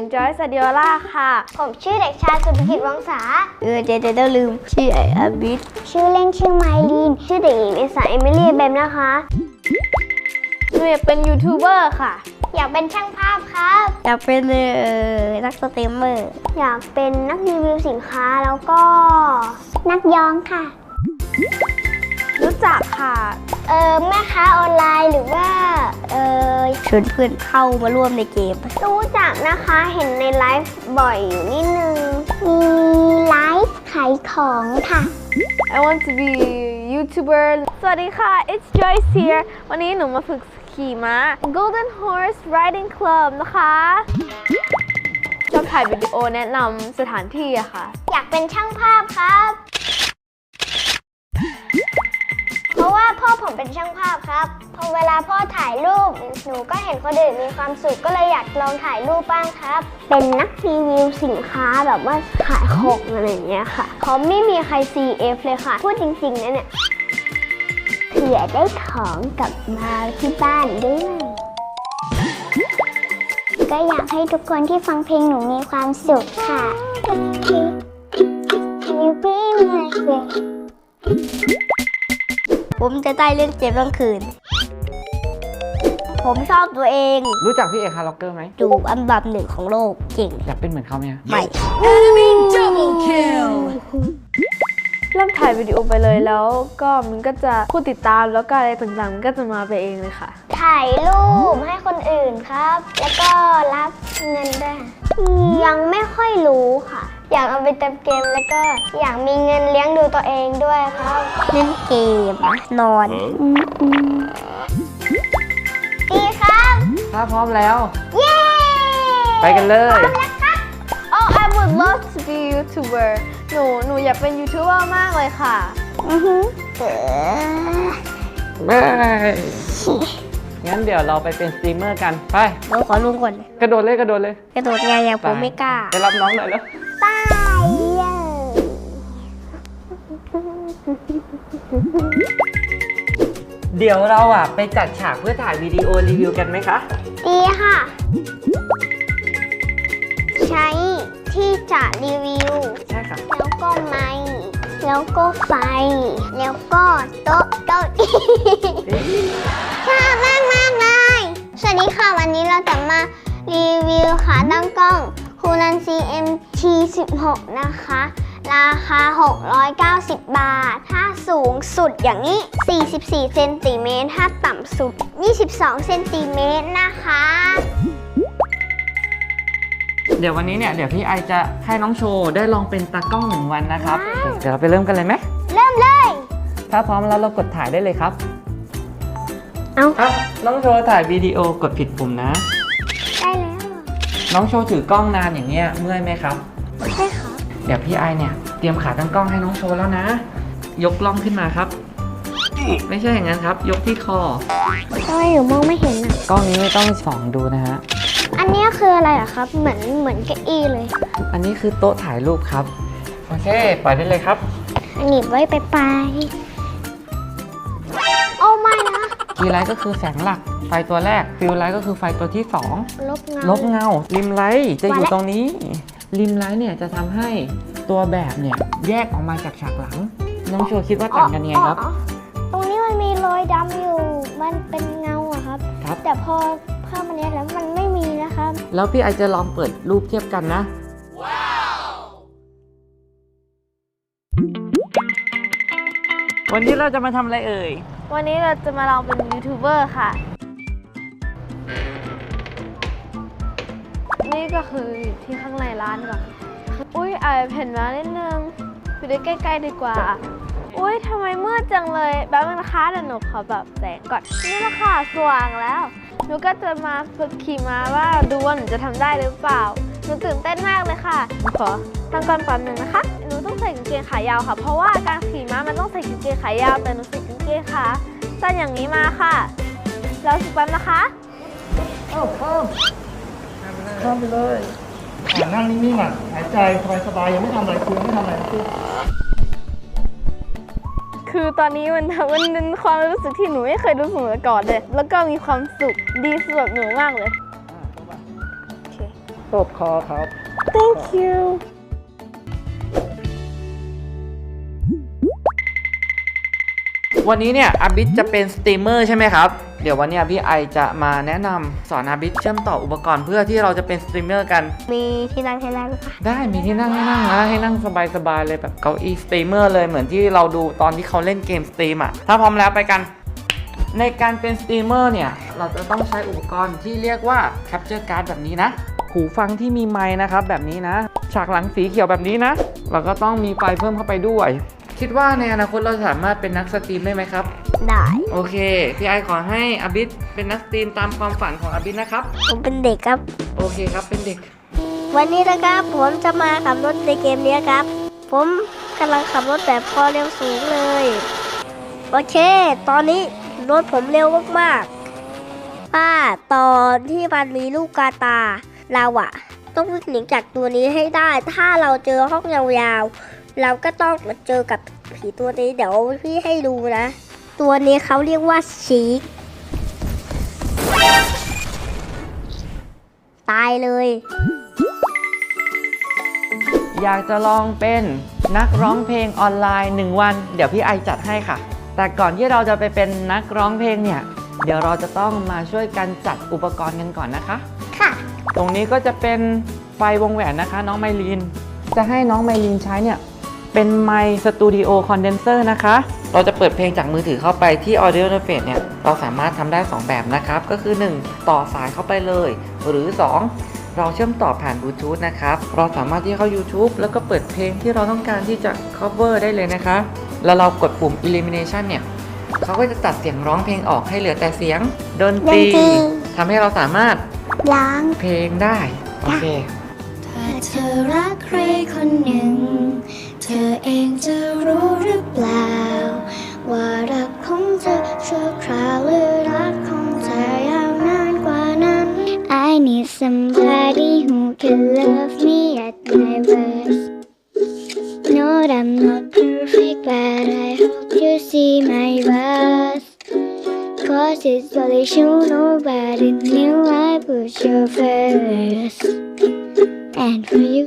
Enjoy s t u d i o l a ค่ะ ผมชื่อเด็กชายสุภกิจวังษา เออเดี๋ยวเดี๋ยวลืม ชื่อไออาบิดชื่อเล่นชื่อไมลีน ชื่อเด็กหญิงลิสาเอมิลี่เบมนะคะหนูอยากเป็นยูทูบเบอร์ค่ะ อยากเป็นช่างภาพครับ อยากเป็นเออนักสตรีมเมอร์ อยากเป็นนักรีวิวสินค้าแล้วก็นักยองค่ะรู้ จักค่ะเออแม่ค้าออนไลน์หรือว่าเออชวนเพื่อนเข้ามาร่วมในเกม รู้จักนะคะเห็นในไลฟ์บ่อยอยู่นิดนึง มีไลฟ์ขายของค่ะ I want to be YouTuber สวัสดีค่ะ it's Joyce here วันนี้หนูมาฝึกขี่ม้า Golden Horse Riding Club นะคะ ชอบถ่ายวิดีโอแนะนำสถานที่อะค่ะ อยากเป็นช่างภาพครับ ราะว่าพ่อผมเป็นช่างภาพครับ พอเวลาพ่อถ่ายรูป หนูก็เห็นคนอื่นมีความสุขก็เลยอยากลองถ่ายรูปบ้างครับ เป็นนักรีวิวสินค้าแบบว่าขายของอะไรอย่างเงี้ยค่ะเขาไม่มีใคร CF เลยค่ะ พูดจริงๆนะเนี่ยเผื่อได้ของกลับมาที่บ้านด้วย ก็อยากให้ทุกคนที่ฟังเพลงหนูมีความสุขค่ะ You be my friend ผมจะได้เล่นเกมกลางคืน ผมชอบตัวเอง รู้จักพี่เอกฮาร์ล็อกเกอร์ไหมดูอันดับหนึ่งของโลกเก่งอยากเป็นเหมือนเขาไหมอะไม่ เริ่มถ่ายวิดีโอไปเลยแล้วก็มันก็จะผู้ติดตามแล้วก็อะไรต่างๆมันก็จะมาไปเองเลยค่ะ ถ่ายรูปให้คนอื่นครับ แล้วก็รับเงินด้วยยังไม่ค่อยรู้ค่ะ อยากเอาไปเติมเกมแล้วก็อยากมีเงินเลี้ยงดูตัวเองด้วยครับเล่นเกมนะนอนดีครับ ถ้าพร้อมแล้ว เย้ไปกันเลย พร้อมแล้วครับ Oh I would love to be YouTuber หนู หนูอยากเป็นยูทูบเบอร์มากเลยค่ะ อือฮึเออไปงั้นเดี๋ยวเราไปเป็นสตรีมเมอร์กัน ไปเดี๋ยวขอลุงก่อน กระโดดเลยกระโดดเลยกระโดดไงอย่างผมไม่กล้า ไปรับน้องหน่อยแล้วตายเย้เดี๋ยวเราอะไปจัดฉากเพื่อถ่ายวิดีโอรีวิวกันไหมคะ ดีค่ะ ใช้ ที่จะรีวิว ใช่ค่ะ แล้วก็ไม้แล้วก็ไฟ แล้วก็โต๊ะเก้าอี้ชอบมากมากๆเลย สวัสดีค่ะ วันนี้เราจะมารีวิวขาตั้งกล้องคูลัน CMT 16 นะคะ ราคา 690 บาท ถ้าสูงสุดอย่างนี้ 44 เซนติเมตร ถ้าต่ำสุด 22 เซนติเมตรนะคะเดี๋ยววันนี้เนี่ยเดี๋ยวพี่ไอจะให้น้องโชว์ได้ลองเป็นตากล้องหนึ่งวันนะครับ เดี๋ยวเราไปเริ่มกันเลยไหม เริ่มเลย ถ้าพร้อมแล้วเรากดถ่ายได้เลยครับ เอาอะน้องโชว์ถ่ายวิดีโอกดผิดปุ่มนะ ได้แล้วน้องโชว์ถือกล้องนานอย่างเงี้ยเมื่อยไหมครับ ใช่ค่ะเดี๋ยวพี่ไอเนี่ยเตรียมขาตั้งกล้องให้น้องโชว์แล้วนะ ยกกล้องขึ้นมาครับ ไม่ใช่อย่างนั้นครับ ยกที่คอทำไมหนูมองไม่เห็นอะกล้องนี้ไม่ต้องส่องดูนะฮะ อันเนี้ยคืออะไรเหรอครับ เหมือนเหมือนเก้าอี้เลย อันนี้คือโต๊ะถ่ายรูปครับ โอเคปล่อยได้เลยครับ หนีบไว้ไปไปโอ้ไม่นะคีย์ไลท์ก็คือแสงหลักไฟตัวแรกฟิลไลท์ก็คือไฟตัวที่ลบเงา2ลบเงาริมไลท์จะอยู่ว่าแล้วตรงนี้ ริมไลท์เนี่ยจะทำให้ตัวแบบเนี่ยแยกออกมาจากฉากหลัง น้องโชว์คิดว่าต่างกันยังไงครับอ๋อตรงนี้มันมีรอยดำอยู่ มันเป็นเงาอะครับครับแต่พอเพิ่มอันเนี้ยแล้วมันไม่มีนะ ครับ แล้วพี่ไอจะลองเปิดรูปเทียบกันนะวันนี้เราจะมาทำอะไรเอ่ย วันนี้เราจะมาลองเป็นยูทูบเบอร์ค่ะ นี่ก็คืออยู่ที่ข้างในร้านก่อน อุ้ยแอบเห็นมานิดนึงไปดูใกล้ ๆ ดีกว่า อุ้ยทำไมมืดจังเลยแป๊บนึงนะคะเดี๋ยวหนูขอแบบแสงก่อน นี่ละค่ะสว่างแล้ว หนูก็จะมาฝึกขี่ม้าว่าดูว่าหนูจะทำได้หรือเปล่า หนูตื่นเต้นมากเลยค่ะหนูขอตั้งก่อนแป๊บนึงนะคะ หนูต้องใส่กางเกงขายาวค่ะ เพราะว่าการขี่ม้ามันต้องใส่กางเกงขายาว แต่หนูใส่กางเกงขาสั้นอย่างนี้มาค่ะ แล้วสุกแป๊บนะคะข้ามไปเลยอ่านั่งนิ่งๆอะหายใจสบายๆยังไม่ทำอะไรคือไม่ทำอะไรนะคือ คือตอนนี้มันมันเป็นความรู้สึกที่หนูไม่เคยรู้สึกมาก่อนเลย แล้วก็มีความสุขดีสำหรับหนูมากเลยโอเคตบคอครับ thank you วันนี้เนี่ยอาบิดจะเป็นสตรีมเมอร์ใช่ไหมครับ เดี๋ยววันเนี้ยพี่ไอจะมาแนะนำสอนอาบิดเชื่อมต่ออุปกรณ์เพื่อที่เราจะเป็นสตรีมเมอร์กัน มีที่นั่งให้นั่งค่ะ ได้มีที่นั่งให้นั่งนะให้นั่งสบายๆเลยแบบเก้าอี้สตรีมเมอร์เลยเหมือนที่เราดูตอนที่เขาเล่นเกมสตรีมอะถ้าพร้อมแล้วไปกัน ในการเป็นสตรีมเมอร์เนี่ยเราจะต้องใช้อุปกรณ์ที่เรียกว่า Capture Card แบบนี้นะ หูฟังที่มีไมค์นะครับแบบนี้นะ ฉากหลังสีเขียวแบบนี้นะ เราก็ต้องมีไฟเพิ่มเข้าไปด้วย คิดว่าในอนาคตเราสามารถเป็นนักสตรีมได้ไหมครับ ได้ โอเค พี่ไอขอให้อาบิดเป็นนักสตรีมตามความฝันของอาบิดนะครับ ผมเป็นเด็กครับ โอเคครับ เป็นเด็ก วันนี้นะครับผมจะมาขับรถในเกมนี้ครับ ผมกำลังขับรถแบบความเร็วสูงเลย โอเค ตอนนี้รถผมเร็วมากๆถ้าตอนที่มันมีลูกกาตาเราอะต้องวิ่งหนีจากตัวนี้ให้ได้ ถ้าเราเจอห้องยาวๆ เราก็ต้องมาเจอกับผีตัวนี้เดี๋ยวพี่ให้ดูนะ ตัวนี้เขาเรียกว่าชีกตายเลย อยากจะลองเป็นนักร้องเพลงออนไลน์1วัน เดี๋ยวพี่ไอจัดให้ค่ะ แต่ก่อนที่เราจะไปเป็นนักร้องเพลงเนี่ย เดี๋ยวเราจะต้องมาช่วยกันจัดอุปกรณ์กันก่อนนะคะ ค่ะ ตรงนี้ก็จะเป็นไฟวงแหวนนะคะ น้องไมลีน จะให้น้องไมลีนใช้เนี่ย เป็นไมค์สตูดิโอคอนเดนเซอร์นะคะ เราจะเปิดเพลงจากมือถือเข้าไปที่ Audio Interface เนี่ย เราสามารถทำได้ 2 แบบนะครับ ก็คือ 1 ต่อสายเข้าไปเลย หรือ 2 เราเชื่อมต่อผ่านบลูทูธนะครับ เราสามารถที่จะเข้า YouTube แล้วก็เปิดเพลงที่เราต้องการที่จะ cover ได้เลยนะคะ แล้วเรากดปุ่ม elimination เนี่ยเขาก็จะตัดเสียงร้องเพลงออกให้เหลือแต่เสียงดนตรีดนตรี ทำให้เราสามารถล้าง เพลงได้ โอเค ถ้าเธอรักใครคนหนึ่ง เธอเองจะรู้หรือเปล่า ว่ารักของเธอชั่วคราวหรือรักของเธอยาวนานกว่านั้น I need somebody who can love me at my worst. No, I'm not perfect, but I hope you see my worth. Cause it's really true, nobody knew I put you first. And for you,